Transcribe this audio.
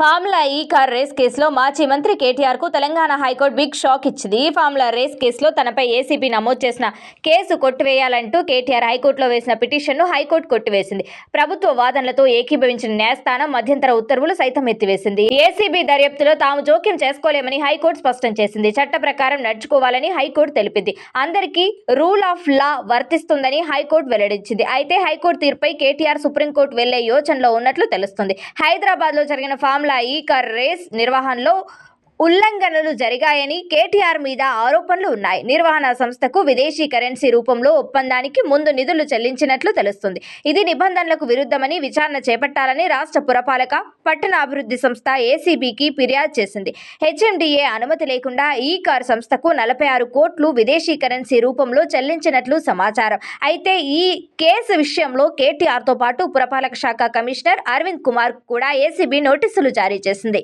ఫామ్లా ఈ car race కేసులో మాజీ మంత్రి కేటీఆర్కు Telangana high court big shock ఇచ్చింది. ఈ రేస్ కేసులో తనపై ఏసీబీ నమోదు చేసిన కేసు కొట్టివేయాలంటూ కేటీఆర్ హైకోర్టులో వేసిన పిటిషన్ను హైకోర్టు కొట్టివేసింది. ప్రభుత్వ వాదనలతో ఏకీభవించిన న్యాయస్థానం మధ్యంతర ఉత్తర్వులు సైతం ఎత్తివేసింది. ఏసీబీ దర్యాప్తులో తాము జోక్యం చేసుకోలేమని హైకోర్టు స్పష్టం చేసింది. చట్ట ప్రకారం నడుచుకోవాలని హైకోర్టు తెలిపింది. అందరికీ రూల్ ఆఫ్ లా వర్తిస్తుందని హైకోర్టు వెల్లడించింది. అయితే హైకోర్టు తీర్పై కేటీఆర్ సుప్రీంకోర్టు వెళ్ళే యోచనలో ఉన్నట్లు తెలుస్తుంది. హైదరాబాద్లో జరిగిన ఫామ్ ఈ కార్ రేస్ నిర్వహణలో ఉల్లంఘనలు జరిగాయని కేటీఆర్ మీద ఆరోపణలు ఉన్నాయి. నిర్వహణ సంస్థకు విదేశీ కరెన్సీ రూపంలో ఒప్పందానికి ముందు నిధులు చెల్లించినట్లు తెలుస్తుంది. ఇది నిబంధనలకు విరుద్ధమని విచారణ చేపట్టాలని రాష్ట్ర పురపాలక పట్టణ అభివృద్ధి సంస్థ ఏసీబీకి ఫిర్యాదు చేసింది. హెచ్ఎండిఏ అనుమతి లేకుండా ఈ కార్ సంస్థకు నలభై ఆరు కోట్లు విదేశీ కరెన్సీ రూపంలో చెల్లించినట్లు సమాచారం. అయితే ఈ కేసు విషయంలో కేటీఆర్తో పాటు పురపాలక శాఖ కమిషనర్ అరవింద్ కుమార్ కూడా ఏసీబీ నోటీసులు జారీ చేసింది.